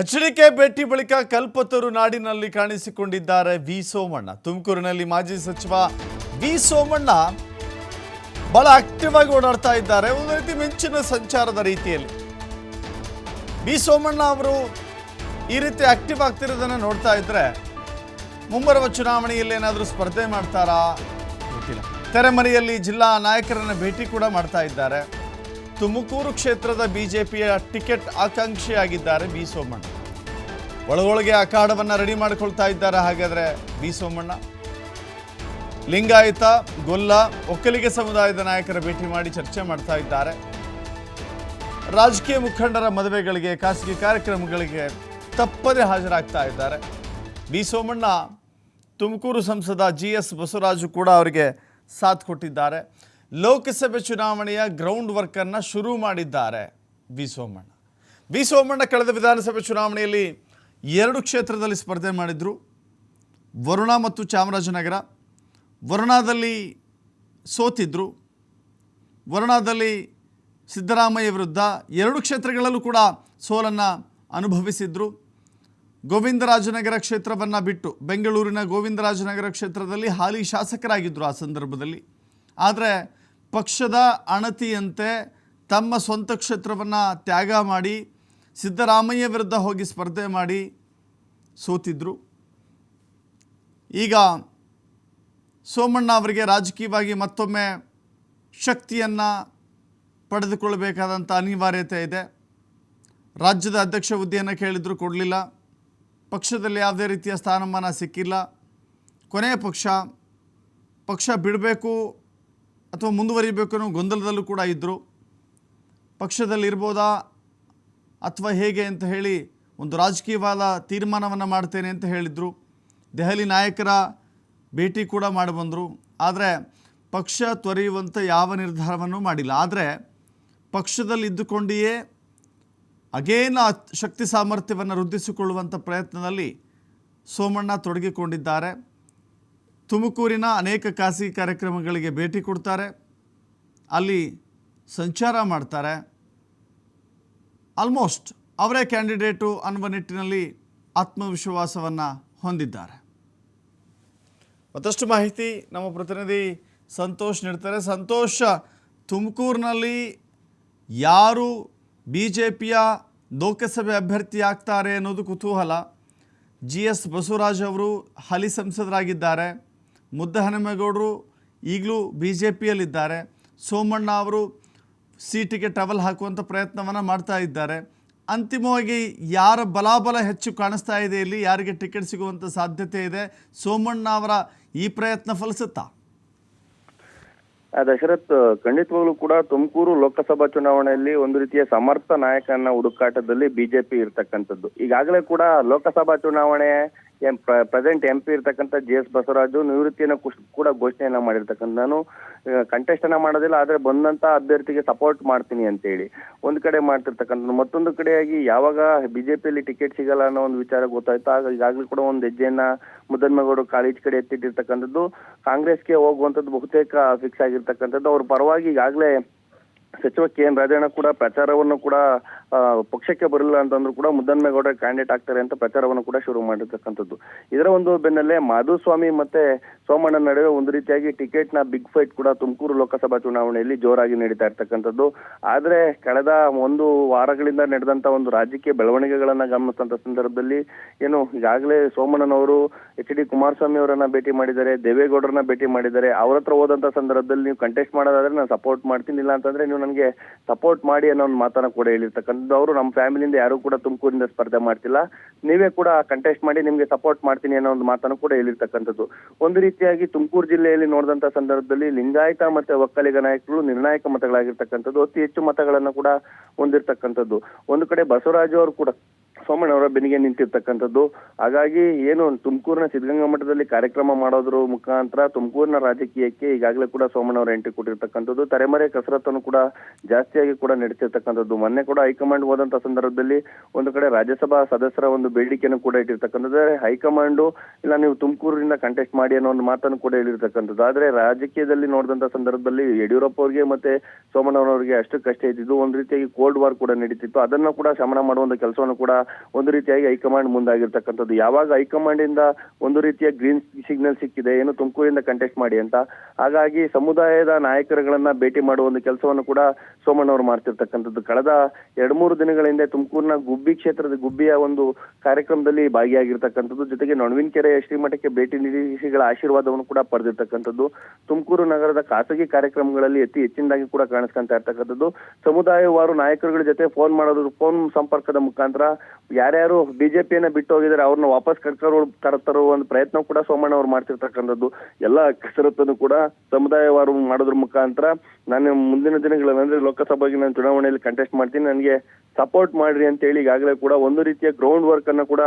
ಎಚ್ಚರಿಕೆ ಭೇಟಿ ಬಳಿಕ ಕಲ್ಪತರು ನಾಡಿನಲ್ಲಿ ಕಾಣಿಸಿಕೊಂಡಿದ್ದಾರೆ ವಿ ಸೋಮಣ್ಣ. ತುಮಕೂರಿನಲ್ಲಿ ಮಾಜಿ ಸಚಿವ ವಿ ಸೋಮಣ್ಣ ಬಹಳ ಆಕ್ಟಿವ್ ಆಗಿ ಓಡಾಡ್ತಾ ಇದ್ದಾರೆ. ಒಂದು ರೀತಿ ಮಿಂಚಿನ ಸಂಚಾರದ ರೀತಿಯಲ್ಲಿ. ವಿ ಸೋಮಣ್ಣ ಅವರು ಈ ರೀತಿ ಆಕ್ಟಿವ್ ಆಗ್ತಿರೋದನ್ನ ನೋಡ್ತಾ ಇದ್ರೆ ಮುಂಬರುವ ಚುನಾವಣೆಯಲ್ಲಿ ಏನಾದರೂ ಸ್ಪರ್ಧೆ ಮಾಡ್ತಾರಾ ಗೊತ್ತಿಲ್ಲ. ತೆರೆಮರೆಯಲ್ಲಿ ಜಿಲ್ಲಾ ನಾಯಕರನ್ನ ಭೇಟಿ ಕೂಡ ಮಾಡ್ತಾ ಇದ್ದಾರೆ. ತುಮಕೂರು ಕ್ಷೇತ್ರದ ಬಿಜೆಪಿಯ ಟಿಕೆಟ್ ಆಕಾಂಕ್ಷಿಯಾಗಿದ್ದಾರೆ ಬಿ ಸೋಮಣ್ಣ. ಒಳಗೊಳಗೆ ಅಖಾಡವನ್ನು ರೆಡಿ ಮಾಡಿಕೊಳ್ತಾ ಇದ್ದಾರೆ. ಹಾಗಾದ್ರೆ ಬಿ ಸೋಮಣ್ಣ ಲಿಂಗಾಯತ, ಗೊಲ್ಲ, ಒಕ್ಕಲಿಗ ಸಮುದಾಯದ ನಾಯಕರ ಭೇಟಿ ಮಾಡಿ ಚರ್ಚೆ ಮಾಡ್ತಾ ಇದ್ದಾರೆ. ರಾಜಕೀಯ ಮುಖಂಡರ ಮದುವೆಗಳಿಗೆ, ಖಾಸಗಿ ಕಾರ್ಯಕ್ರಮಗಳಿಗೆ ತಪ್ಪದೆ ಹಾಜರಾಗ್ತಾ ಇದ್ದಾರೆ. ಬಿ ಸೋಮಣ್ಣ ತುಮಕೂರು ಸಂಸದ ಜಿ ಎಸ್ ಬಸವರಾಜು ಕೂಡ ಅವರಿಗೆ ಸಾಥ್ ಕೊಟ್ಟಿದ್ದಾರೆ. ಲೋಕಸಭೆ ಚುನಾವಣೆಯ ಗ್ರೌಂಡ್ ವರ್ಕನ್ನು ಶುರು ಮಾಡಿದ್ದಾರೆ ಬಿ ಸೋಮಣ್ಣ ಬಿ ಸೋಮಣ್ಣ ಕಳೆದ ವಿಧಾನಸಭೆ ಚುನಾವಣೆಯಲ್ಲಿ ಎರಡು ಕ್ಷೇತ್ರದಲ್ಲಿ ಸ್ಪರ್ಧೆ ಮಾಡಿದರು. ವರುಣ ಮತ್ತು ಚಾಮರಾಜನಗರ. ವರುಣಾದಲ್ಲಿ ಸೋತಿದ್ದರು ವರುಣಾದಲ್ಲಿ ಸಿದ್ದರಾಮಯ್ಯ ವಿರುದ್ಧ ಎರಡು ಕ್ಷೇತ್ರಗಳಲ್ಲೂ ಕೂಡ ಸೋಲನ್ನು ಅನುಭವಿಸಿದ್ರು. ಗೋವಿಂದರಾಜನಗರ ಕ್ಷೇತ್ರವನ್ನು ಬಿಟ್ಟು ಬೆಂಗಳೂರಿನ ಗೋವಿಂದರಾಜನಗರ ಕ್ಷೇತ್ರದಲ್ಲಿ ಹಾಲಿ ಶಾಸಕರಾಗಿದ್ದರು ಆ ಸಂದರ್ಭದಲ್ಲಿ. ಆದರೆ ಪಕ್ಷದ ಅಣತಿಯಂತೆ ತಮ್ಮ ಸ್ವಂತ ಕ್ಷೇತ್ರವನ್ನು ತ್ಯಾಗ ಮಾಡಿ ಸಿದ್ದರಾಮಯ್ಯ ವಿರುದ್ಧ ಹೋಗಿ ಸ್ಪರ್ಧೆ ಮಾಡಿ ಸೋತಿದ್ರು. ಈಗ ಸೋಮಣ್ಣ ಅವರಿಗೆ ರಾಜಕೀಯವಾಗಿ ಮತ್ತೊಮ್ಮೆ ಶಕ್ತಿಯನ್ನು ಪಡೆದುಕೊಳ್ಳಬೇಕಾದಂಥ ಅನಿವಾರ್ಯತೆ ಇದೆ. ರಾಜ್ಯದ ಅಧ್ಯಕ್ಷ ಹುದ್ದೆಯನ್ನು ಕೇಳಿದರೂ ಕೊಡಲಿಲ್ಲ. ಪಕ್ಷದಲ್ಲಿ ಯಾವುದೇ ರೀತಿಯ ಸ್ಥಾನಮಾನ ಸಿಕ್ಕಿಲ್ಲ. ಕೊನೆಯ ಪಕ್ಷ ಪಕ್ಷ ಬಿಡಬೇಕು ಅಥವಾ ಮುಂದುವರಿಬೇಕು ಅನ್ನೋ ಗೊಂದಲದಲ್ಲೂ ಕೂಡ ಇದ್ದರು ಪಕ್ಷದಲ್ಲಿ ಇರ್ಬೋದಾ ಅಥವಾ ಹೇಗೆ ಅಂತ ಹೇಳಿ ಒಂದು ರಾಜಕೀಯವಾದ ತೀರ್ಮಾನವನ್ನು ಮಾಡ್ತೇನೆ ಅಂತ ಹೇಳಿದರು. ದೆಹಲಿ ನಾಯಕರ ಭೇಟಿ ಕೂಡ ಮಾಡಿ ಬಂದರು ಆದರೆ ಪಕ್ಷ ತೊರೆಯುವಂಥ ಯಾವ ನಿರ್ಧಾರವನ್ನು ಮಾಡಿಲ್ಲ. ಆದರೆ ಪಕ್ಷದಲ್ಲಿ ಇದ್ದುಕೊಂಡಿಯೇ ಅಗೇನ್ ಶಕ್ತಿ ಸಾಮರ್ಥ್ಯವನ್ನು ವೃದ್ಧಿಸಿಕೊಳ್ಳುವಂಥ ಪ್ರಯತ್ನದಲ್ಲಿ ಸೋಮಣ್ಣ ತೊಡಗಿಕೊಂಡಿದ್ದಾರೆ. ತುಮಕೂರಿನ ಅನೇಕ ಖಾಸಗಿ ಕಾರ್ಯಕ್ರಮಗಳಿಗೆ ಭೇಟಿ ಕೊಡ್ತಾರೆ. ಅಲ್ಲಿ ಸಂಚಾರ ಮಾಡ್ತಾರೆ. ಆಲ್ಮೋಸ್ಟ್ ಅವರೇ ಕ್ಯಾಂಡಿಡೇಟು ಅನ್ನುವ ನಿಟ್ಟಿನಲ್ಲಿ ಆತ್ಮವಿಶ್ವಾಸವನ್ನು ಹೊಂದಿದ್ದಾರೆ. ಮತ್ತಷ್ಟು ಮಾಹಿತಿ ನಮ್ಮ ಪ್ರತಿನಿಧಿ ಸಂತೋಷ್ ನೀಡ್ತಾರೆ. ಸಂತೋಷ, ತುಮಕೂರಿನಲ್ಲಿ ಯಾರು ಬಿ ಜೆ ಪಿಯ ಲೋಕಸಭೆ ಅಭ್ಯರ್ಥಿ ಆಗ್ತಾರೆ ಅನ್ನೋದು ಕುತೂಹಲ. ಜಿ ಎಸ್ ಬಸವರಾಜ್ ಅವರು ಹಾಲಿ ಸಂಸದರಾಗಿದ್ದಾರೆ. ಮುದ್ದಹನುಮೇಗೌಡರು ಈಗಲೂ ಬಿ ಜೆ ಪಿಯಲ್ಲಿದ್ದಾರೆ ಸೋಮಣ್ಣ ಅವರು ಸೀಟಿಗೆ ಟವಲ್ ಹಾಕುವಂಥ ಪ್ರಯತ್ನವನ್ನು ಮಾಡ್ತಾ ಇದ್ದಾರೆ. ಅಂತಿಮವಾಗಿ ಯಾರ ಬಲಾಬಲ ಹೆಚ್ಚು ಕಾಣಿಸ್ತಾ ಇದೆ ಇಲ್ಲಿ? ಯಾರಿಗೆ ಟಿಕೆಟ್ ಸಿಗುವಂಥ ಸಾಧ್ಯತೆ ಇದೆ? ಸೋಮಣ್ಣ ಅವರ ಈ ಪ್ರಯತ್ನ ಫಲಿಸುತ್ತಾ? ದಶರಥ್, ಖಂಡಿತವಾಗ್ಲೂ ಕೂಡ ತುಮಕೂರು ಲೋಕಸಭಾ ಚುನಾವಣೆಯಲ್ಲಿ ಒಂದು ರೀತಿಯ ಸಮರ್ಥ ನಾಯಕನ ಹುಡುಕಾಟದಲ್ಲಿ ಬಿಜೆಪಿ ಇರ್ತಕ್ಕಂಥದ್ದು. ಈಗಾಗಲೇ ಕೂಡ ಲೋಕಸಭಾ ಚುನಾವಣೆ ಪ್ರೆಸೆಂಟ್ ಎಂ ಪಿ ಇರ್ತಕ್ಕಂಥ ಜಿ ಎಸ್ ಬಸವರಾಜು ನಿವೃತ್ತಿಯನ್ನು ಕೂಡ ಘೋಷಣೆಯನ್ನ ಮಾಡಿರ್ತಕ್ಕಂಥ ನಾನು ಕಂಟೆಸ್ಟ್ ಅನ್ನ ಮಾಡೋದಿಲ್ಲ, ಆದರೆ ಬಂದಂತ ಅಭ್ಯರ್ಥಿಗೆ ಸಪೋರ್ಟ್ ಮಾಡ್ತೀನಿ ಅಂತ ಹೇಳಿ ಒಂದ್ ಕಡೆ ಮಾಡ್ತಿರ್ತಕ್ಕಂಥ ಮತ್ತೊಂದು ಕಡೆಯಾಗಿ ಯಾವಾಗ ಬಿಜೆಪಿಯಲ್ಲಿ ಟಿಕೆಟ್ ಸಿಗಲ್ಲ ಅನ್ನೋ ಒಂದು ವಿಚಾರ ಗೊತ್ತಾಯ್ತು. ಆಗ ಈಗಾಗಲೇ ಕೂಡ ಒಂದು ಹೆಜ್ಜೆಯನ್ನ ಮುದ್ದನ್ಮೇಗೌಡರು ಕಾಲೇಜ್ ಕಡೆ ಎತ್ತಿಟ್ಟಿರ್ತಕ್ಕಂಥದ್ದು. ಕಾಂಗ್ರೆಸ್ಗೆ ಹೋಗುವಂತದ್ದು ಬಹುತೇಕ ಫಿಕ್ಸ್ ಆಗಿರ್ತಕ್ಕಂಥದ್ದು. ಅವ್ರ ಪರವಾಗಿ ಈಗಾಗಲೇ ಸಚಿವ ಕೆ ಎನ್ ರಾಜಣ್ಣ ಕೂಡ ಪ್ರಚಾರವನ್ನು ಕೂಡ ಪಕ್ಷಕ್ಕೆ ಬರಲಿಲ್ಲ ಅಂತಂದ್ರು ಕೂಡ ಮುದ್ದನ್ಮೇಗೌಡ ಕ್ಯಾಂಡಿಡೇಟ್ ಆಗ್ತಾರೆ ಅಂತ ಪ್ರಚಾರವನ್ನು ಕೂಡ ಶುರು ಮಾಡಿರ್ತಕ್ಕಂಥದ್ದು. ಇದರ ಒಂದು ಬೆನ್ನಲ್ಲೇ ಮಾಧುಸ್ವಾಮಿ ಮತ್ತೆ ಸೋಮಣ್ಣ ನಡುವೆ ಒಂದು ರೀತಿಯಾಗಿ ಟಿಕೆಟ್ನ ಬಿಗ್ ಫೈಟ್ ಕೂಡ ತುಮಕೂರು ಲೋಕಸಭಾ ಚುನಾವಣೆಯಲ್ಲಿ ಜೋರಾಗಿ ನಡೀತಾ ಇರ್ತಕ್ಕಂಥದ್ದು. ಆದ್ರೆ ಕಳೆದ ಒಂದು ವಾರಗಳಿಂದ ನಡೆದಂತ ಒಂದು ರಾಜಕೀಯ ಬೆಳವಣಿಗೆಗಳನ್ನ ಗಮನಿಸಿದಂತ ಸಂದರ್ಭದಲ್ಲಿ ಏನು ಈಗಾಗಲೇ ಸೋಮಣ್ಣನವರು ಎಚ್ ಡಿ ಕುಮಾರಸ್ವಾಮಿ ಅವರನ್ನ ಭೇಟಿ ಮಾಡಿದ್ದಾರೆ, ದೇವೇಗೌಡರನ್ನ ಭೇಟಿ ಮಾಡಿದ್ದಾರೆ. ಅವರ ಹತ್ರ ಹೋದಂತ ಸಂದರ್ಭದಲ್ಲಿ ನೀವು ಕಂಟೆಸ್ಟ್ ಮಾಡೋದಾದ್ರೆ ನಾನು ಸಪೋರ್ಟ್ ಮಾಡ್ತೀನಿ ಇಲ್ಲ ಅಂತಂದ್ರೆ ನೀವು ನನಗೆ ಸಪೋರ್ಟ್ ಮಾಡಿ ಅನ್ನೋ ಒಂದು ಮಾತನ್ನ ಕೂಡ ಹೇಳಿರ್ತಕ್ಕಂಥದ್ದು. ಅವರು ನಮ್ಮ ಫ್ಯಾಮಿಲಿಯಿಂದ ಯಾರು ಕೂಡ ತುಮಕೂರಿಂದ ಸ್ಪರ್ಧೆ ಮಾಡ್ತಿಲ್ಲ. ನೀವೇ ಕೂಡ ಕಂಟೆಸ್ಟ್ ಮಾಡಿ ನಿಮಗೆ ಸಪೋರ್ಟ್ ಮಾಡ್ತೀನಿ ಅನ್ನೋ ಒಂದು ಮಾತನ್ನು ಕೂಡ ಹೇಳಿರ್ತಕ್ಕಂಥದ್ದು. ಒಂದು ರೀತಿಯಾಗಿ ತುಮಕೂರು ಜಿಲ್ಲೆಯಲ್ಲಿ ನೋಡಿದಂತ ಸಂದರ್ಭದಲ್ಲಿ ಲಿಂಗಾಯತ ಮತ್ತೆ ಒಕ್ಕಲಿಗ ನಾಯಕರು ನಿರ್ಣಾಯಕ ಮತಗಳಾಗಿರ್ತಕ್ಕಂಥದ್ದು. ಅತಿ ಹೆಚ್ಚು ಮತಗಳನ್ನು ಕೂಡ ಹೊಂದಿರತಕ್ಕಂಥದ್ದು. ಒಂದು ಕಡೆ ಬಸವರಾಜು ಅವರು ಕೂಡ ಸೋಮಣ್ಣ ಅವರ ಬೆನ್ನಿಗೆ ನಿಂತಿರ್ತಕ್ಕಂಥದ್ದು. ಹಾಗಾಗಿ ಏನು ತುಮಕೂರಿನ ಸಿದ್ಧಗಂಗಾ ಮಠದಲ್ಲಿ ಕಾರ್ಯಕ್ರಮ ಮಾಡೋದ್ರ ಮುಖಾಂತರ ತುಮಕೂರಿನ ರಾಜಕೀಯಕ್ಕೆ ಈಗಾಗಲೇ ಕೂಡ ಸೋಮಣ್ಣ ಅವರ ಎಂಟ್ರಿ ಕೊಟ್ಟಿರ್ತಕ್ಕಂಥದ್ದು. ತರೆಮರೆ ಕಸರತ್ತನ್ನು ಕೂಡ ಜಾಸ್ತಿಯಾಗಿ ಕೂಡ ನಡೆಸಿರ್ತಕ್ಕಂಥದ್ದು ಮೊನ್ನೆ ಕೂಡ ಹೈಕಮಾಂಡ್ ಹೋದಂತ ಸಂದರ್ಭದಲ್ಲಿ ಒಂದು ಕಡೆ ರಾಜ್ಯಸಭಾ ಸದಸ್ಯರ ಒಂದು ಬೇಡಿಕೆಯನ್ನು ಕೂಡ ಇಟ್ಟಿರ್ತಕ್ಕಂಥದ್ದು. ಹೈಕಮಾಂಡು, ಇಲ್ಲ ನೀವು ತುಮಕೂರಿನಿಂದ ಕಂಟೆಸ್ಟ್ ಮಾಡಿ ಅನ್ನೋ ಒಂದು ಮಾತನ್ನು ಕೂಡ ಹೇಳಿರ್ತಕ್ಕಂಥದ್ದು. ಆದ್ರೆ ರಾಜಕೀಯದಲ್ಲಿ ನೋಡಿದಂತ ಸಂದರ್ಭದಲ್ಲಿ ಯಡಿಯೂರಪ್ಪ ಅವರಿಗೆ ಮತ್ತೆ ಸೋಮಣ್ಣವರವರಿಗೆ ಅಷ್ಟು ಕಷ್ಟ ಇದ್ದಿದ್ದು. ಒಂದು ರೀತಿಯಾಗಿ ಕೋಲ್ಡ್ ವಾರ್ ಕೂಡ ನಡೀತಿತ್ತು. ಅದನ್ನ ಕೂಡ ಶಮನ ಮಾಡುವಂತ ಕೆಲಸವನ್ನು ಕೂಡ ಒಂದು ರೀತಿಯಾಗಿ ಹೈಕಮಾಂಡ್ ಮುಂದಾಗಿರ್ತಕ್ಕಂಥದ್ದು. ಯಾವಾಗ ಹೈಕಮಾಂಡ್ ಇಂದ ಒಂದು ರೀತಿಯ ಗ್ರೀನ್ ಸಿಗ್ನಲ್ ಸಿಕ್ಕಿದೆ, ಏನು ತುಮಕೂರಿಂದ ಕಂಟೆಸ್ಟ್ ಮಾಡಿ ಅಂತ, ಹಾಗಾಗಿ ಸಮುದಾಯದ ನಾಯಕರುಗಳನ್ನ ಭೇಟಿ ಮಾಡುವ ಒಂದು ಕೆಲಸವನ್ನು ಕೂಡ ಸೋಮಣ್ಣ ಅವರು ಮಾಡ್ತಿರ್ತಕ್ಕಂಥದ್ದು. ಕಳೆದ ಎರಡು ಮೂರು ದಿನಗಳ ಹಿಂದೆ ತುಮಕೂರಿನ ಗುಬ್ಬಿ ಕ್ಷೇತ್ರದ ಗುಬ್ಬಿಯ ಒಂದು ಕಾರ್ಯಕ್ರಮದಲ್ಲಿ ಭಾಗಿಯಾಗಿರ್ತಕ್ಕಂಥದ್ದು. ಜೊತೆಗೆ ನೊಣವಿನಕೆರೆ ಶ್ರೀಮಠಕ್ಕೆ ಭೇಟಿ ನೀಡಿ ಶ್ರೀಗಳ ಆಶೀರ್ವಾದವನ್ನು ಕೂಡ ಪಡೆದಿರ್ತಕ್ಕಂಥದ್ದು. ತುಮಕೂರು ನಗರದ ಖಾಸಗಿ ಕಾರ್ಯಕ್ರಮಗಳಲ್ಲಿ ಅತಿ ಹೆಚ್ಚಿನದಾಗಿ ಕೂಡ ಕಾಣಿಸ್ಕೊಂತ ಇರ್ತಕ್ಕಂಥದ್ದು. ಸಮುದಾಯವಾರು ನಾಯಕರುಗಳ ಜೊತೆ ಫೋನ್ ಮಾಡೋದು ಫೋನ್ ಸಂಪರ್ಕದ ಮುಖಾಂತರ ಯಾರ್ಯಾರು ಬಿಜೆಪಿಯನ್ನ ಬಿಟ್ಟು ಹೋಗಿದ್ದಾರೆ, ಅವ್ರನ್ನ ವಾಪಸ್ ಕರ್ಕೊಂಡು ತರ- ಒಂದು ಪ್ರಯತ್ನ ಕೂಡ ಸೋಮಣ್ಣ ಅವ್ರು ಮಾಡ್ತಿರ್ತಕ್ಕಂಥದ್ದು. ಎಲ್ಲ ಕಸರತ್ತನ್ನು ಕೂಡ ಸಮುದಾಯವಾರು ಮಾಡೋದ್ರ ಮುಖಾಂತರ ನಾನು ಮುಂದಿನ ದಿನಗಳಲ್ಲಿ, ಅಂದ್ರೆ ಲೋಕಸಭೆಗೆ ನಾನು ಚುನಾವಣೆಯಲ್ಲಿ ಕಂಟೆಸ್ಟ್ ಮಾಡ್ತೀನಿ. ನನಗೆ ಸಪೋರ್ಟ್ ಮಾಡ್ರಿ ಅಂತ ಹೇಳಿ ಈಗಾಗಲೇ ಕೂಡ ಒಂದು ರೀತಿಯ ಗ್ರೌಂಡ್ ವರ್ಕ್ ಅನ್ನ ಕೂಡ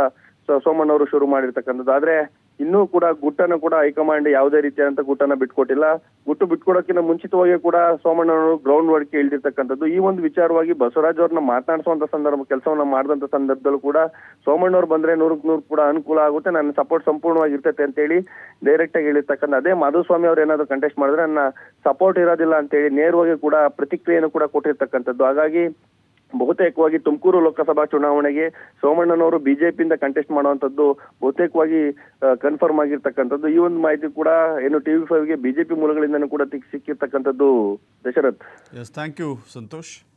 ಸೋಮಣ್ಣ ಅವರು ಶುರು ಮಾಡಿರ್ತಕ್ಕಂಥದ್ದು. ಆದ್ರೆ ಇನ್ನೂ ಕೂಡ ಗುಟ್ಟನ್ನು ಕೂಡ ಹೈಕಮಾಂಡ್ ಯಾವುದೇ ರೀತಿಯಾದಂತ ಗುಟ್ಟನ್ನ ಬಿಟ್ಕೊಟ್ಟಿಲ್ಲ. ಗುಟ್ಟು ಬಿಟ್ಕೊಡೋಕ್ಕಿಂತ ಮುಂಚಿತವಾಗಿ ಕೂಡ ಸೋಮಣ್ಣ ಅವರು ಗ್ರೌಂಡ್ ವರ್ಕ್ ಇಳಿದಿರ್ತಕ್ಕಂಥದ್ದು. ಈ ಒಂದು ವಿಚಾರವಾಗಿ ಬಸವರಾಜ್ ಅವ್ರನ್ನ ಮಾತನಾಡಿಸುವಂತ ಸಂದರ್ಭ, ಕೆಲಸವನ್ನ ಮಾಡಿದಂತ ಸಂದರ್ಭದಲ್ಲೂ ಕೂಡ ಸೋಮಣ್ಣವ್ರು ಬಂದ್ರೆ ನೂರಕ್ಕೆ ನೂರು ಕೂಡ ಅನುಕೂಲ ಆಗುತ್ತೆ. ನನ್ನ ಸಪೋರ್ಟ್ ಸಂಪೂರ್ಣವಾಗಿ ಇರ್ತೈತೆ ಅಂತ ಹೇಳಿ ಡೈರೆಕ್ಟ್ ಆಗಿ ಹೇಳಿರ್ತಕ್ಕಂಥ ಅದೇ ಮಾಧುಸ್ವಾಮಿ ಅವ್ರು ಏನಾದ್ರು ಕಂಟೆಸ್ಟ್ ಮಾಡಿದ್ರೆ ನನ್ನ ಸಪೋರ್ಟ್ ಇರೋದಿಲ್ಲ ಅಂತ ಹೇಳಿ ನೇರವಾಗಿ ಕೂಡ ಪ್ರತಿಕ್ರಿಯೆಯನ್ನು ಕೂಡ ಕೊಟ್ಟಿರ್ತಕ್ಕಂಥದ್ದು. ಹಾಗಾಗಿ ಬಹುತೇಕವಾಗಿ ತುಮಕೂರು ಲೋಕಸಭಾ ಚುನಾವಣೆಗೆ ಸೋಮಣ್ಣನವರು ಬಿಜೆಪಿಯಿಂದ ಕಂಟೆಸ್ಟ್ ಮಾಡುವಂತದ್ದು ಬಹುತೇಕವಾಗಿ ಕನ್ಫರ್ಮ್ ಆಗಿರ್ತಕ್ಕಂಥದ್ದು. ಈ ಒಂದು ಮಾಹಿತಿ ಕೂಡ ಏನು ಟಿವಿ ಫೈವ್ಗೆ ಬಿಜೆಪಿ ಮೂಲಗಳಿಂದನೂ ಕೂಡ ತಿಕ್- ಸಿಕ್ಕಿರ್ತಕ್ಕಂಥದ್ದು ದಶರಥ್. Thank you Santosh